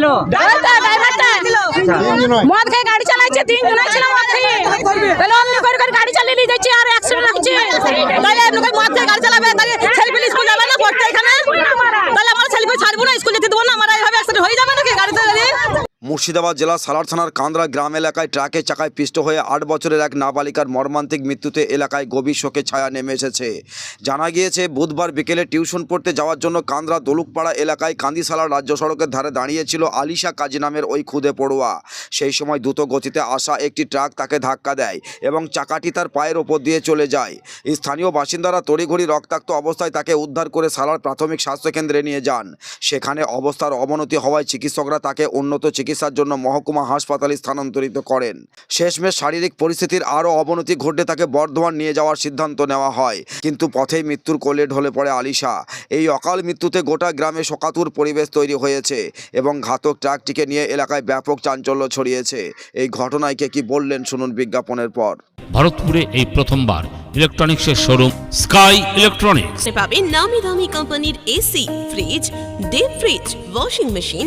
ছিল তো ড্রাইভারটা মদ খেয়ে গাড়ি চালাচ্ছে তিন জন ছিল মদ খেয়ে। তাহলে অমনি করে করে গাড়ি চালিয়ে নিয়ে যাচ্ছে আর অ্যাক্সিডেন্ট হচ্ছে তাহলে মদ খেয়ে গাড়ি চালাবে তাহলে ছেলে পেলে স্কুল যাবে না পড়তে এখানে তাহলে আমার ছেলে পেলে ছাড়বো না স্কুল যেতে দেবো না আমার এইভাবে অ্যাক্সিডেন্ট হয়ে যাবে নাকি গাড়িতে দাঁড়িয়ে মুর্শিদাবাদ জেলার সালার থানার কান্দ্রা গ্রাম এলাকায় ট্রাকে চাকায় পিষ্ট হয়ে আট বছরের এক নাবালিকার মর্মান্তিক মৃত্যুতে এলাকায় গভীর শোকে ছায়া নেমে এসেছে। জানা গিয়েছে, বুধবার বিকেলে টিউশন পড়তে যাওয়ার জন্য কান্দ্রা দলুকপাড়া এলাকায় কান্দিসালার রাজ্য সড়কের ধারে দাঁড়িয়েছিল আলিশা কাজী নামের ওই খুদে পড়ুয়া। সেই সময় দ্রুত গতিতে আসা একটি ট্রাক তাকে ধাক্কা দেয় এবং চাকাটি তার পায়ের ওপর দিয়ে চলে যায়। স্থানীয় বাসিন্দারা তড়িঘড়ি রক্তাক্ত অবস্থায় তাকে উদ্ধার করে সালার প্রাথমিক স্বাস্থ্যকেন্দ্রে নিয়ে যান। সেখানে অবস্থার অবনতি হওয়ায় চিকিৎসকরা তাকে উন্নত চিকিৎসার জন্য মহকুমা হাসপাতালে স্থানান্তরিত করেন। শেষমেশ শারীরিক পরিস্থিতির আরও অবনতি ঘটলে তাকে বর্ধমান নিয়ে যাওয়ার সিদ্ধান্ত নেওয়া হয়। কিন্তু পথেই মৃত্যুর কোলে ঢলে পড়ে আলিশা। এই অকাল মৃত্যুতে গোটা গ্রামে শোকাতুর পরিবেশ তৈরি হয়েছে এবং ঘাতক ট্রাকটিকে নিয়ে এলাকায় ব্যাপক চাঞ্চল্য ছড়িয়েছে। এই ঘটনায় কে কি বললেন শুনুন বিজ্ঞাপনের পর। ভারতপুরে এই প্রথমবার ইলেকট্রনিক্সের শোরুম স্কাই ইলেকট্রনিক্স। পাবেন নামি দামি কোম্পানির AC fridge deep fridge washing machine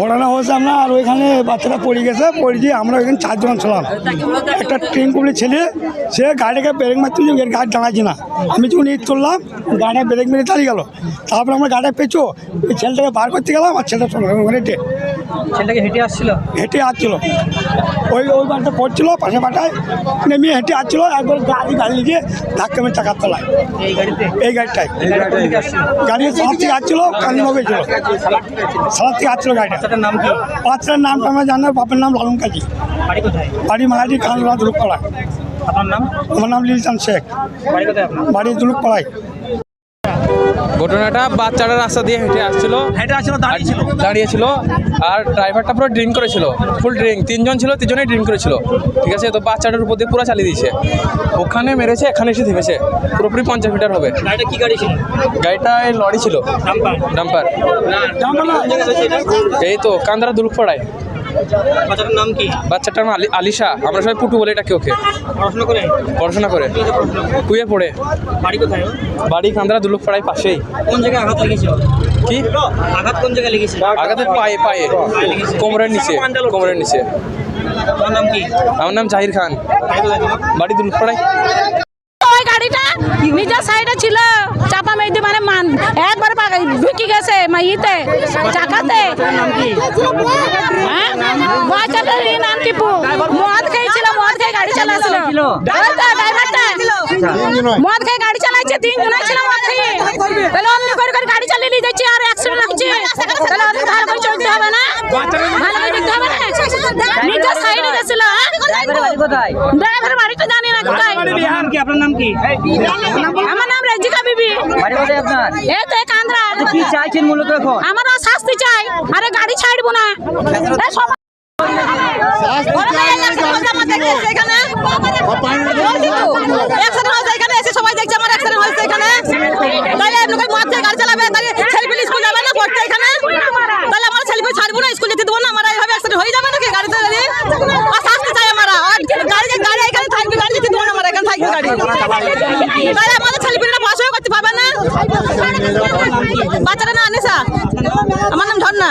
ঘটনা হয়েছে আমরা, আর ওইখানে বাচ্চাটা পড়ে গেছে, পড়ে গিয়ে আমরা ওইখানে চারজন ছিলাম। একটা ট্রেন কুলি ছেলে, সে গাড়িকে ব্রেক মারতে যে গাড়ি দাঁড়াচ্ছি না। আমি যখন ইট করলাম গাড়ি ব্রেক মেরে দাঁড়িয়ে গেল। তারপরে আমরা গাড়িটা পেঁচো, ওই ছেলেটাকে বার করতে গেলাম, আর ছেলেটা ওখানে ছেলেটাকে হেঁটে আসছিল? হেঁটে আসছিল। ওই ওই বাড়িটা পড়ছিল পাশে পাটায় নেমে হেঁটে আসছিল একবার গাড়ি গাড়ি গিয়ে ধাক্কা মেরে চাকার তলায়। এই গাড়িতে? এই গাড়িটায়। গাড়ি সালাদ থেকে আসছিল কালীনগর ছিল। সালাদ থেকে আসছিল। গাড়িটা। নাম কি? বাচ্চার নামটা আমরা জানি বাপের নাম লালন কাজী বাড়ি কোথায়? বাড়ি মাহাজি দুলুকপাড়ায় আপনার নাম? আমার নাম লিলচান শেখ। বাড়ি কোথায় বাড়ি দুলুকপাড়ায়। ঘটনাটা বাচ্চাটা রাস্তা দিয়ে হেঁটে আসছিল। হেঁটে আসছিল দাঁড়িয়েছিল। দাঁড়িয়েছিল আর ড্রাইভারটা পুরো ড্রিঙ্ক করেছিল ফুল ড্রিঙ্ক। তিনজন ছিল তিনজনেই ড্রিঙ্ক করেছিল। ঠিক আছে তো বাচ্চাটার উপর দিয়ে পুরো চালিয়ে দিয়েছে। ওখানে মেরেছে এখানে এসে থেমেছে। পুরোপুরি পঞ্চাশ মিটার হবে। গাড়িটা কি গাড়ি ছিল? গাড়িটা লরি ছিল। Number dumper. এই তো কান্দারা দুলুকপাড়ায় নাম কি? বাচ্চাটার নাম আলিশা। আমরা সবাই পুটু বলে এটাকে ওকে। পড়াশোনা করে? পড়াশোনা করে। টুয়ে পড়ে। বাড়ি কোথায়? বাড়ি কান্দারা দুলুকপাড়ায় পাশেই। কোন জায়গায় আঘাত লেগেছিল কি? আঘাত কোন জায়গায় লেগেছিল আগাতে পায়ে পায়ে। কোমরের নিচে। কোমরের নিচে। তোমার নাম কি? আমার নাম জাহির খান। বাড়ি? দুলুকপাড়ায়। গাড়িটা নিজের সাইডে ছিল। চাপা মেয়েদি মানে মান একবার ঢুকে গেছে মাইতে। চাকাতে। হ্যাঁ? মদ খেয়েছিল মদ খেয়ে গাড়ি তো ড্রাইভারটা মদ খেয়ে গাড়ি চালাচ্ছে তিন জন ছিল মদ খেয়ে। তাহলে অমনি করে করে গাড়ি চালিয়ে নিয়ে যাচ্ছে আর অ্যাক্সিডেন্ট হচ্ছে তাহলে ভালো করে চলতে হবে না? ভালো করে দেখতে হবে না? নিজের সাইডে গেছিল কোথায় ড্রাইভারের বাড়িটা জানি না কোথায়। আপনার নাম কি? আমার নাম রেজিকা বিবি। বাড়ি এই তো কান্দ্রা কি চাইছেন মূলত এখন? আমরা শাস্তি চাই। আরে গাড়ি ছাড়বো না এই সবাই- ওরা তো এই accident হয়েছে, এখানে। এসে সবাই দেখছে আমার accident হয়েছে এখানে। গাড়ি চালাবে, তাহলে ছেলেপিলে স্কুল পড়তে এখানে? তাহলে আমরা ছেলেপিলে ছাড়বো না, স্কুল যেতে না, আমরা এইভাবে accident হয়ে যাবে নাকি গাড়িতে দাঁড়িয়ে? আর শাস্তি চাই আমরা। গাড়ি গাড়ি এখানে থাকবে, গাড়ি যেতে দেবো এখানে থাকবে গাড়ি। তাহলে আমাদের ছেলেপিলেরা পড়াশোনা করতে পারবে না বাচ্চারা না আনিসা আমার নাম ঝর্ণা